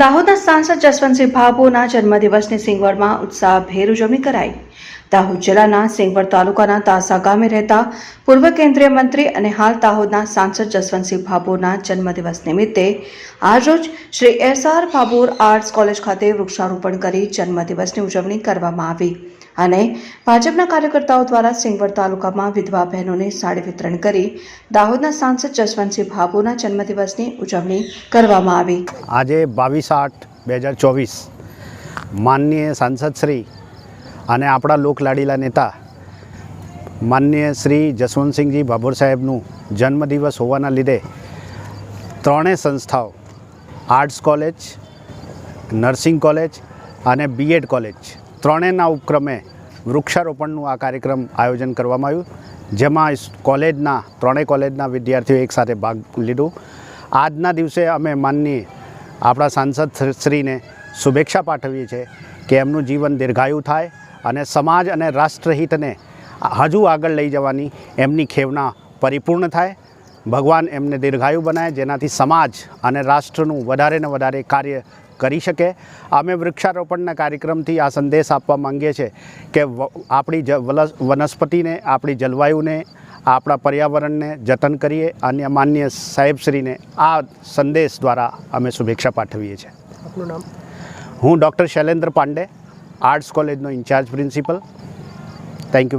દાહોદના સાંસદ જસવંતસિંહ ભાભોના જન્મદિવસની સિંગવડમાં ઉત્સાહભેર ઉજવણી કરાઈ. દાહોદ જિલ્લાના સિંગવડ તાલુકાના તાસા ગામે રહેતા પૂર્વ કેન્દ્રીય મંત્રી અને હાલ દાહોદના સાંસદ જસવંતસિંહ ભાભોરના જન્મદિવસ નિમિત્તે આજરોજ Shri SR Bhabhor arts college ખાતે વૃક્ષારોપણ કરી જન્મદિવસની ઉજવણી કરવામાં આવી અને ભાજપના કાર્યકર્તાઓ દ્વારા સિંગવડ તાલુકામાં વિધવા બહેનોને સાડી વિતરણ કરી દાહોદના સાંસદ જસવંતસિંહ ભાભોરના જન્મદિવસની ઉજવણી કરવામાં આવી. આજે બાવીસ આઠ બે હજાર ચોવીસ માનનીય સાંસદ શ્રી અને આપણા લોકલાડીલા નેતા માનનીય શ્રી જસવંતસિંહજી ભાભોર સાહેબનું જન્મદિવસ હોવાના લીધે ત્રણેય સંસ્થાઓ આર્ટ્સ કોલેજ, નર્સિંગ કોલેજ અને બીએડ કોલેજ ત્રણેયના ઉપક્રમે વૃક્ષારોપણનું આ કાર્યક્રમ આયોજન કરવામાં આવ્યું, જેમાં કોલેજના, ત્રણેય કોલેજના વિદ્યાર્થીઓ એકસાથે ભાગ લીધું. આજના દિવસે અમે માનનીય આપણા સાંસદ શ્રીને શુભેચ્છા પાઠવીએ છીએ કે એમનું જીવન દીર્ઘાયુ થાય અને સમાજ અને રાષ્ટ્રહિતને હજુ આગળ લઈ જવાની એમની ખેવના પરિપૂર્ણ થાય. ભગવાન એમને દીર્ઘાયુ બનાવે જેનાથી સમાજ અને રાષ્ટ્રનું વધારે ને વધારે કાર્ય કરી શકે. અમે વૃક્ષારોપણના કાર્યક્રમથી આ સંદેશ આપવા માંગીએ છીએ કે આપણી જ વનસ્પતિને આપણી જલવાયુને આપણા પર્યાવરણને જતન કરીએ. અને માન્ય સાહેબશ્રીને આ સંદેશ દ્વારા અમે શુભેચ્છા પાઠવીએ છીએ. આપનું નામ? હું doctor Shailendra Pandey. Arts કોલેજનો incharge principal. Thank you very